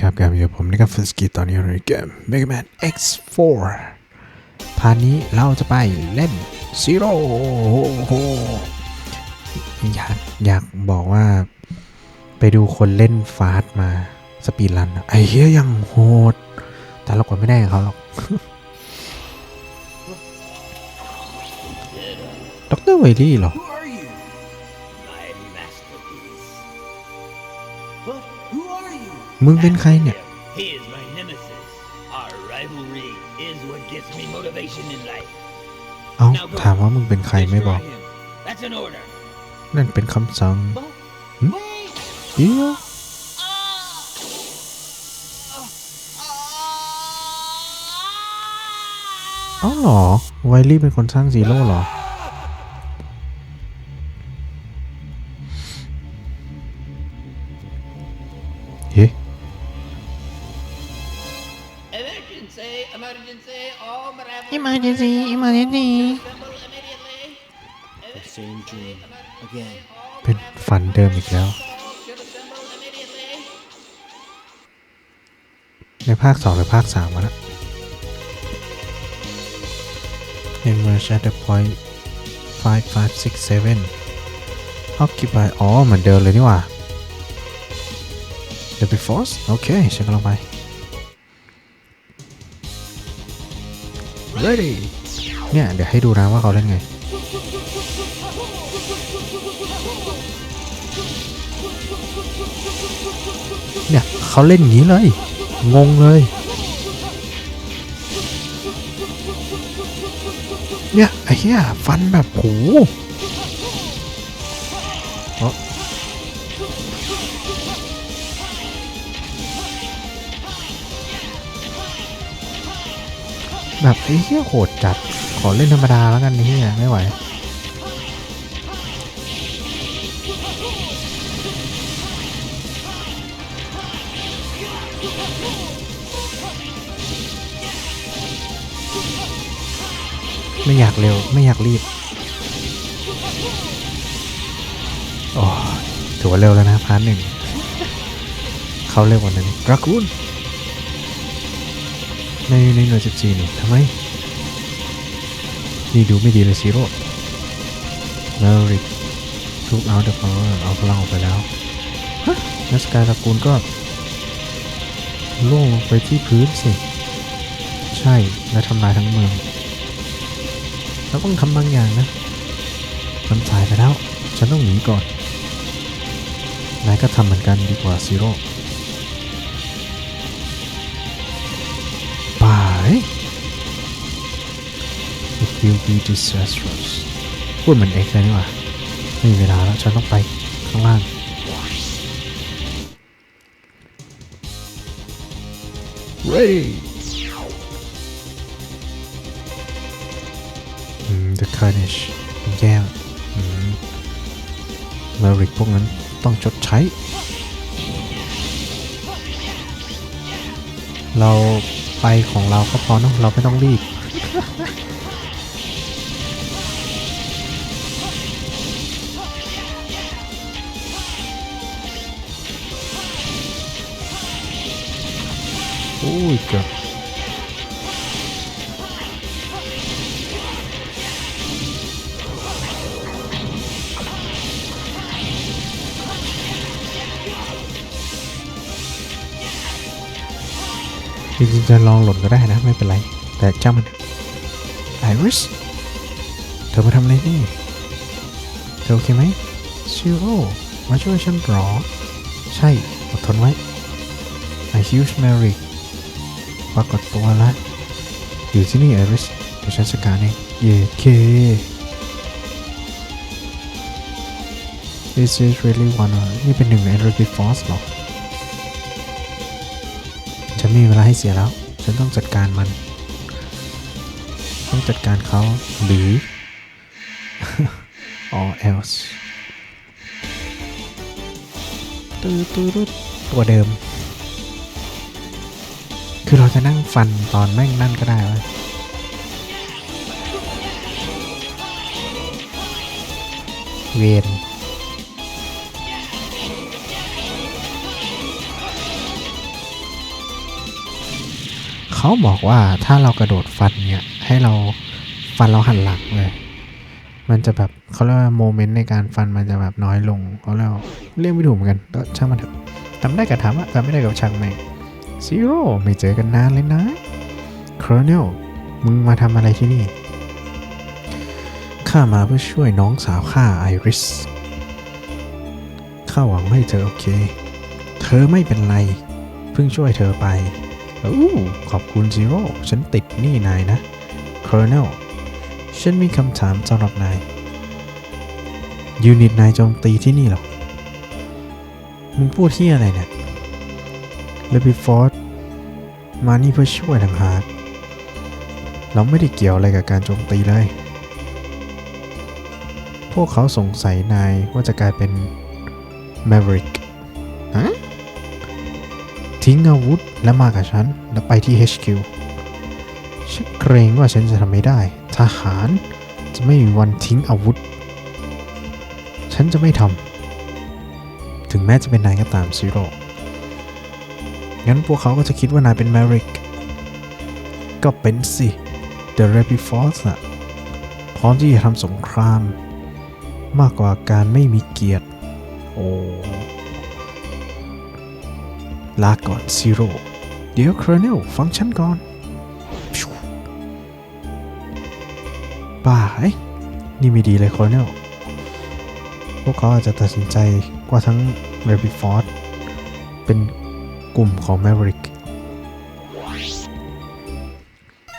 ครับกับอยู่ผมนี่กับฟิสกี้ตอนนี้เราเกม Mega Man X4 พาร์ทนี้เราจะไปเล่น Zero โอ้โหอยากอยากบอกว่าไปดูคนเล่นฟาสมาสปีดรันไอ้เหี้ยยังโหด แต่เรากดไม่ได้เขาหรอกด็อกเตอร์ไวลี่เหรอ มึงเป็นใครเนี่ย He is my nemesis. Our rivalry is what gives me motivation in life. เอ้า ถามว่ามึงเป็นใครไม่บอก Destroy him. That's an order. นั่นเป็นคำสั่ง But Hmm? wait. เดี๋ยวเอ้าเหรอ ไวลี่เป็นคนสร้างซีโร่เหรอ เป็นฝันเดิมอีกแล้ว ในภาคสองหรือภาคสามวะนะ Emerge at the point 5 5 6 7 Occupy อ๋อเหมือนเดิมเลยนี่ว่า The Big Force โอเคฉันกำลังไป Ready เนี่ย เดี๋ยวให้ดูนะว่าเขาเล่นไง เขาเล่นอย่างนี้เลย งงเลย เนี่ยไอ้เหี้ยฟันแบบโหแบบไอ้เหี้ยโหดจัด ขอเล่นธรรมดาแล้วกันไอ้เหี้ยไม่ไหว ไม่อยากเร็ว ไม่อยากรีบโอ้ถือว่าเร็วแล้วนะพาร์ทหนึ่งเขาเร็วกว่านั้นรากูนในในหน่วยสิบสี่นี่ทำไม นี่ดูไม่ดีเลยซีโร่เมริกทุกเอาเดอะพาวเวอร์เอาพลังออกไปแล้วนักสกายตระกูลก็ล่วงไปที่พื้นสิ ใช่และทำลายทั้งเมือง เราต้องทำบางอย่างนะ มันสายไปแล้ว ฉันต้องหนีก่อน นายก็ทำเหมือนกันดีกว่าซีโร่บาย It will be disastrous พูดเหมือนเอ็กเลยนี่หว่าไม่มีเวลาแล้ว ฉันต้องไปข้างล่าง Ready The Carnage แย่อืมเริกพวกนั้นต้องชดใช้ เราไปของเราก็พอเนอะเราไม่ต้องรีบ โอ้ยเกือบ จริงๆจะลองหล่นก็ได้นะ ไม่เป็นไร แต่จ้ามันไอริสเธอมาทำอะไรนี่ เธอโอเคไหมซิโร่มาช่วยฉันหรอ ใช่ อดทนไว้ไอฮิวส์แมริกปรากฏตัวแล้วอยู่ที่นี่ไอริสเดี๋ยวฉันจัดการเองเย่เค This is really one นี่เป็นหนึ่งใน Energy Force หรอ นไม่มีเวลาให้เสียแล้ว ฉันต้องจัดการมัน ต้องจัดการเขาหรือ or else ตือตือตื้อตัวเดิม คือเราจะนั่งฟันตอนแม่งนั่นก็ได้วะเวน เขาบอกว่าถ้าเรากระโดดฟันเนี่ยให้เราฟันเราหันหลังเลย มันจะแบบเขาเรียกว่าโมเมนต์ในการฟันมันจะแบบน้อยลงเขาเรียกว่าเรียกไม่ถูกเหมือนกันก็ช่างมันเถอะทำได้กับทำอะทำไม่ได้กับช่างแม่งซีโร่ไม่เจอกันนานเลยนะครเนลมึงมาทำอะไรที่นี่ข้ามาเพื่อช่วยน้องสาวข้าไอริสข้าหวังให้เธอโอเค เธอไม่เป็นไร เพิ่งช่วยเธอไป อู้ขอบคุณซีโร่ฉันติดหนี่นายนะครเนลฉันมีคำถามสำหรับนาย ยูนิตนายโจมตีที่นี่หรอมึงพูดที่อะไรเนี่ยเลบิฟอร์ดมานี่เพื่อช่วยทางหากเราไม่ได้เกี่ยวอะไรกับการโจมตีเลย พวกเขาสงสัยนายว่าจะกลายเป็น Maverick ทิ้งอาวุธและมากับฉัน แล้วไปที่ HQ ฉันเกรงว่าฉันจะทำไม่ได้ ทหารจะไม่มีวันทิ้งอาวุธ ฉันจะไม่ทำ ถึงแม้จะเป็นนายก็ตามซีโร่งั้นพวกเขาก็จะคิดว่านายเป็น Maverick ก็เป็นสิ The Rapid Force อะพร้อมที่จะทำสงคราม มากกว่าการไม่มีเกียรติ โอ้ ลาก่อนซีโร่เดี๋ยวครเนลฟังฉันก่อนพิวบ้าเอ้นี่ไม่ดีเลยครเนลพวกเขาอาจจะตัดสินใจว่าทั้ง r a b b i f o r d เป็นกลุ่มของ Maverick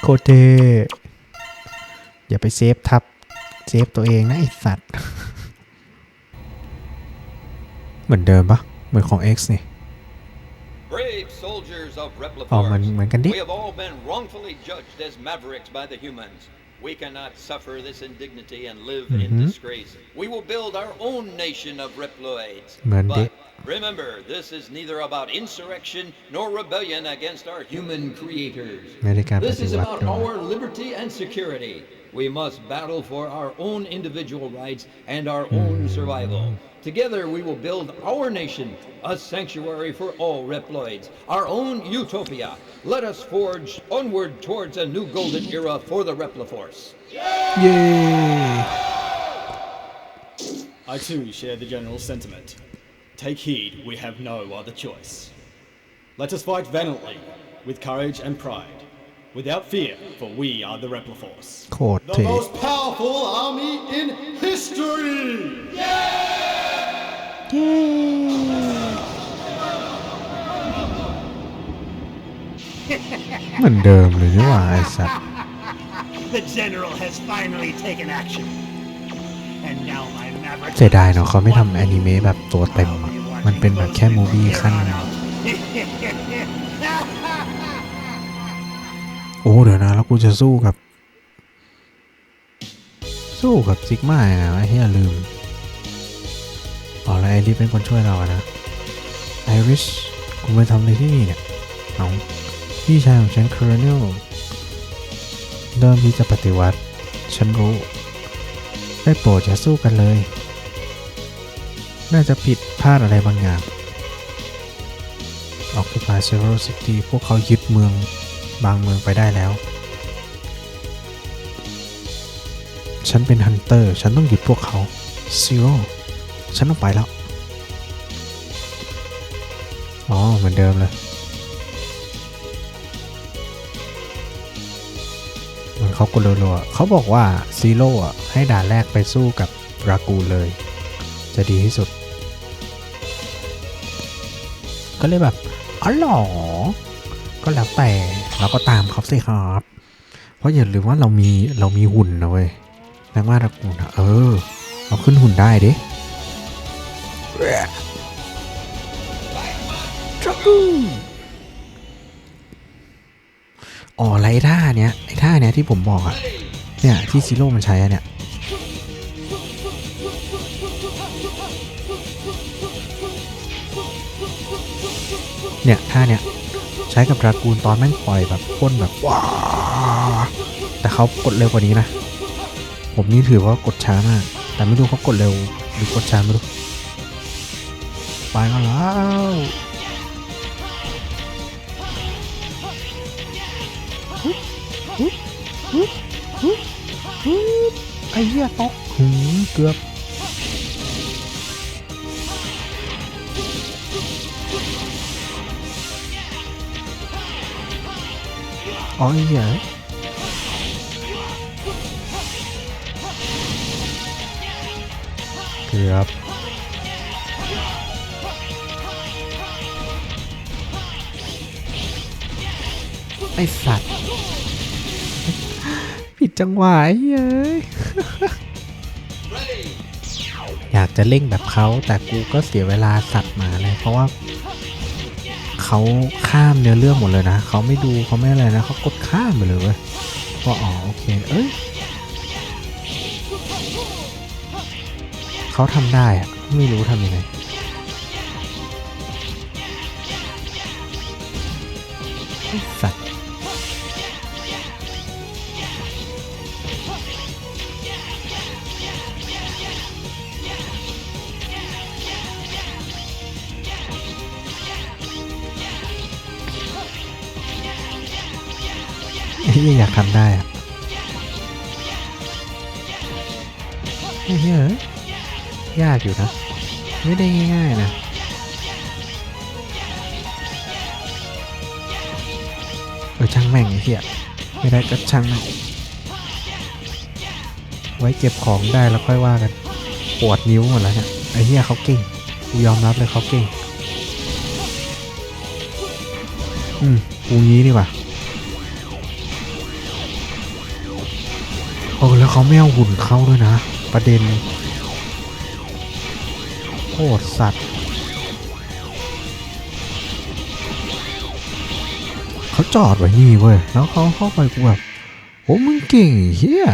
โคเทอย่าไปเซฟทับ เซฟตัวเองนะไอสัตว์ เหมือนเดิมปะเหมือนของ X นี่ Brave soldiers of อ๋อเหมือนเหมือนกันดิ We have all been wrongfully judged as mavericks by the humans. We cannot suffer this indignity and live in disgrace. We will build our own nation of Reploids. เหมือนดิ But remember, this is neither about insurrection nor rebellion against our human creators. ไม่ได้การป This ฏิ is วัติ about ด้วย our liberty and security. We must battle for our own individual rights and our own survival. Together, we will build our nation, a sanctuary for all Reploids, our own utopia. Let us forge onward towards a new golden era for the Repliforce. เย้ I too share the general sentiment. Take heed, we have no other choice. Let us fight valiantly, with courage and pride, without fear, for we are the Repliforce. โคตร The เท่ most powerful army in history! เหมือนเดิมเลยนี่หว่าไอสัตว์ The general has finally taken action. And now my maverick เสียดายเนาะเขาไม่ทำแอนิเมะแบบตัวเต็มอะมันเป็นแบบแค่มูวี่ขั้น โอ้เดี๋ยวนะแล้วกูจะสู้กับ สู้กับซิกมาไงวะไอ้เฮียลืมอ๋อแล้วไอริสเป็นคนช่วยเราอะนะไอริสกูไปทำอะไรที่นี่เนี่ยเอาพี่ชายของฉันคอร์เนลเริ่มที่จะปฏิวัติ ฉันรู้ได้โปรดจะสู้กันเลย น่าจะผิดพลาดอะไรบางอย่างออกไปพาเซโรซิตี้พวกเขายึดเมือง บางเมืองไปได้แล้ว ฉันเป็นฮันเตอร์ ฉันต้องหยุดพวกเขาซีโร่ฉันต้องไปแล้ว อ๋อ เหมือนเดิมเลยเหมือนเขากดรัวๆเขาบอกว่าซีโร่อะให้ด่านแรกไปสู้กับรากูเลย จะดีที่สุด ก็เลยแบบอ๋อหรอก็แล้วแต่ เราก็ตามเขาสิครับ เพราะอย่าลืมว่าเรามีเรามีหุ่นนะเว้ยนักว่าตระกูลอะเออ เราขึ้นหุ่นได้ดิตระกูลอ๋อไรท่าเนี้ยไอ้ท่าเนี้ยที่ผมบอกอะเนี่ยที่ซีโร่มันใช้อะเนี่ยเนี่ยท่าเนี่ย ใช้กับดรากูลตอนแม่งปล่อยแบบพ่นแบบว้าแต่เขากดเร็วกว่านี้นะ ผมนี่ถือว่ากดช้ามาก แต่ไม่รู้เขากดเร็วหรือกดช้าไม่รู้ไปก็แล้วไอ้เหี้ยตกหืมเกือบ อ๋อเหี้ยเกือบไอสัตว์ ผิดจังหวะไอ้เฮ้ยอยากจะเร่งแบบเขาแต่กูก็เสียเวลาสัตว์หมาเลยเพราะว่า เขาข้ามเนื้อเรื่องหมดเลยนะเขาไม่ดูเขาไม่อะไรนะเขากดข้ามไปเลยเว้ยก็อ๋อโอเคเอ้ยเขาทำได้อะไม่รู้ทำยังไงไอ้สัตว เฮ้ยอยากทำได้อะเฮ้ยเฮ้ยยากอยู่นะ ไม่ได้ง่ายๆนะเออช่างแม่งไอ้เหี้ยไม่ได้ก็ช่างแม่งไว้เก็บของได้แล้วค่อยว่ากันปวดนิ้วหมดแล้วเนี่ยไอ้เหี้ยเขาเก่งกูยอมรับเลยเขาเก่ง อืมกูงี้ดีกว่า เออแล้วเขาไม่เอาหุ่นเข้าด้วยนะ ประเด็นโคตรสัตว์เขาจอดไว้นี่เว้ย แล้วเขาเข้าไปกูแบบโอ้มึงเก่งเฮีย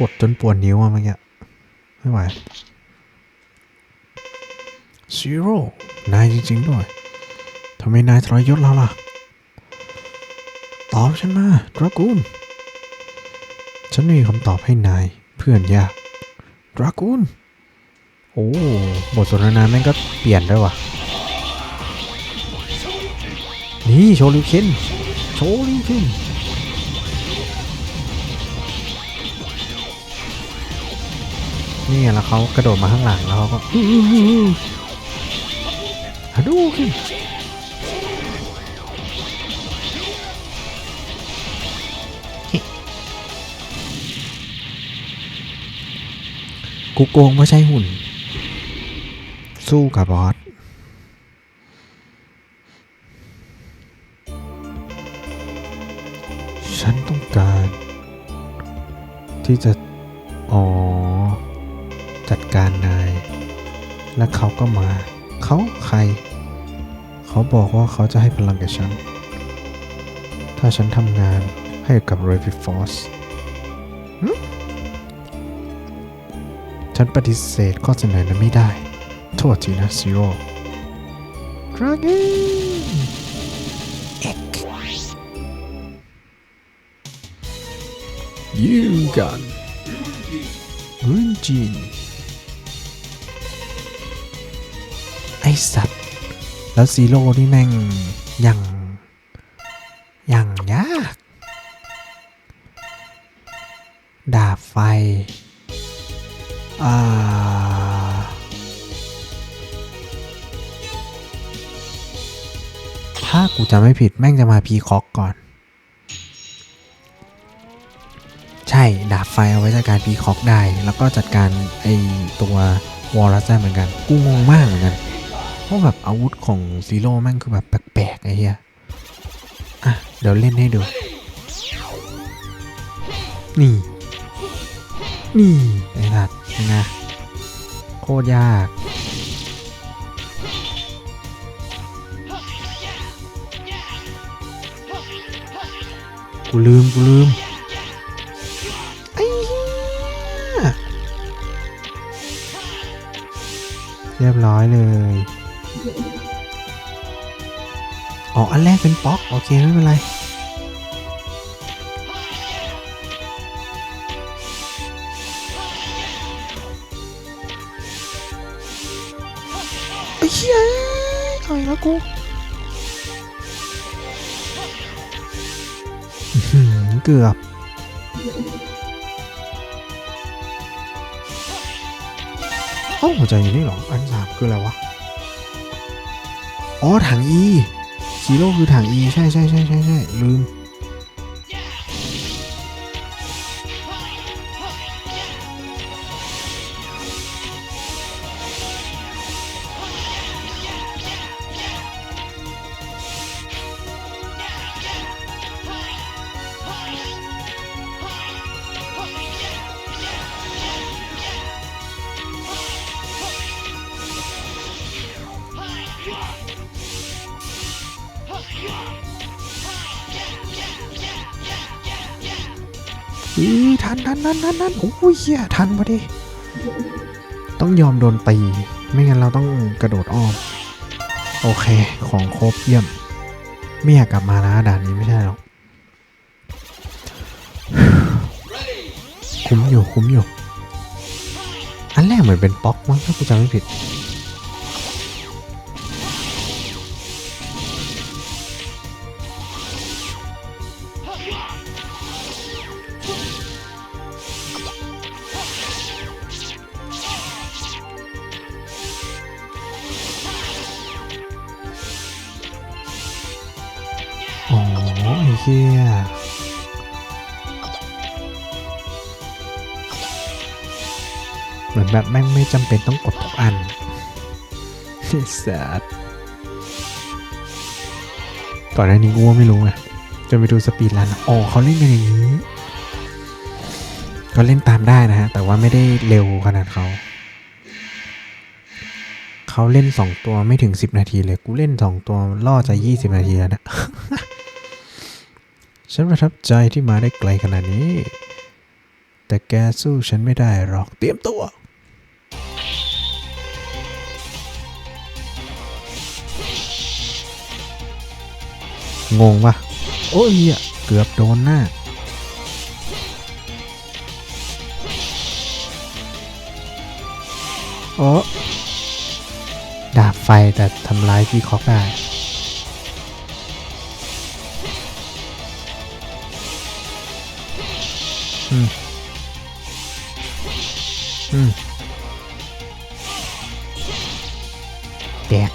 กดจนปวดนิ้วอะเมื่อกี้ไม่ไหวซีโร่นายจริง ๆ ด้วยทำไมนายทรยศเราล่ะ ตอบฉันมาดรากูน ฉันมีคำตอบให้นายเพื่อนยากดรากูนโอ้บทสนทนาแม่งก็เปลี่ยนด้วยว่ะ นี่โชลิวเคนโชลิวเคนนี่แล้วเขากระโดดมาข้างหลังแล้วเขาก็อื้ออื้ออื้อฮาดูเคน กูโกงไม่ใช่หุ่น สู้กับบอสฉันต้องการ ที่จะ อ๋อ จัดการนาย และเขาก็มา เขาใคร เขาบอกว่าเขาจะให้พลังกับฉัน ถ้าฉันทำงานให้กับ Rapid Force หึ ฉันปฏิเสธข้อเสนอนั้นไม่ได้ โทษทีนะซีโร่ดราก้เอ็กยิงกันรุนจินไอสัตว์ แล้วซีโร่นี่แม่งยังยัง ถ้ากูจำไม่ผิดแม่งจะมาพีคอกก่อน ใช่ดาบไฟเอาไว้จัดการพีคอกได้ แล้วก็จัดการไอตัววอลลัสได้เหมือนกัน กูงงมากเหมือนกัน เพราะแบบอาวุธของซีโร่แม่งคือแบบแปลกๆไอ้เหี้ยอะ เดี๋ยวเล่นให้ดู นี่ นี่ไอ้สัตว์ยังไงโคตรยาก กูลืมกูลืมไอ้เหี้ยเรียบร้อยเลย อ๋อ อันแรกเป็นป๊อก โอเค ไม่เป็นไร เกือบ เอ้าหัวใจอยู่นี่หรอ อันสามคืออะไรวะ อ๋อถังอีซีโร่คือถังอีใช่ใช่ใช่ใช่ใช่ลืม อีทันทันทันทันทันโอ้ยเฮียทันพอดีต้องยอมโดนตี ไม่งั้นเราต้องกระโดดอ้อม โอเค ของครบเยี่ยม ไม่อยากกลับมาแล้วด่านนี้ไม่ใช่หรอก คุ้มอยู่คุ้มอยู่ อันแรกเหมือนเป็นป๊อกมั้งถ้ากูจำไม่ผิด ไอ้เหี้ยเหมือนแบบแม่งไม่จำเป็นต้องกดทุกอันแสดก่อนหน้านี้กูว่าไม่รู้ไงจนไปดูสปีดรันอ๋อเขาเล่นกันอย่างนี้ก็เล่นตามได้นะฮะ แต่ว่าไม่ได้เร็วขนาดเขา เขาเล่น2ตัวไม่ถึง10นาทีเลย กูเล่น2ตัวล่อจะ20นาทีแล้วนะ ฉันประทับใจที่มาได้ไกลขนาดนี้ แต่แกสู้ฉันไม่ได้หรอกเตรียมตัว งงปะโอ้ยเหี้ยเกือบโดนหน้าโอ้ดาบไฟแต่ทำร้ายพี่คอกได้ อืมอืมแดก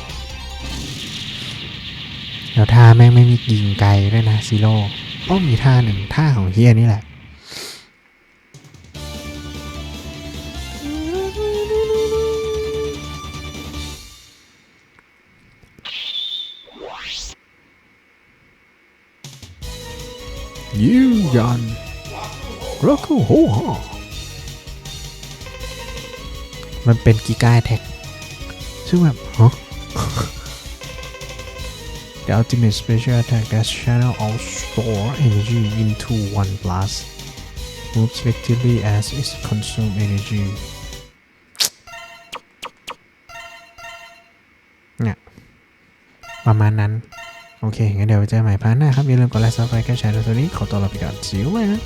แล้วท่าแม่งไม่มียิงไกลด้วยนะซีโร่อ้อมีท่าหนึ่งท่าของเฮียนี่แหละยิวยัน รักคูโฮฮมันเป็นกีกาแท็กซึ่งแบบฮะ The ultimate special attack that channel all store energy into one blast moves selectively as it consume energy เนี่ยประมาณนั้น โอเค งั้นเดี๋ยวไว้เจอกันใหม่พาร์ทหน้าครับ อย่าลืมกดไลค์ซับสไครต์แชร์ตัวนี้ขอตัวลาไปก่อน See you later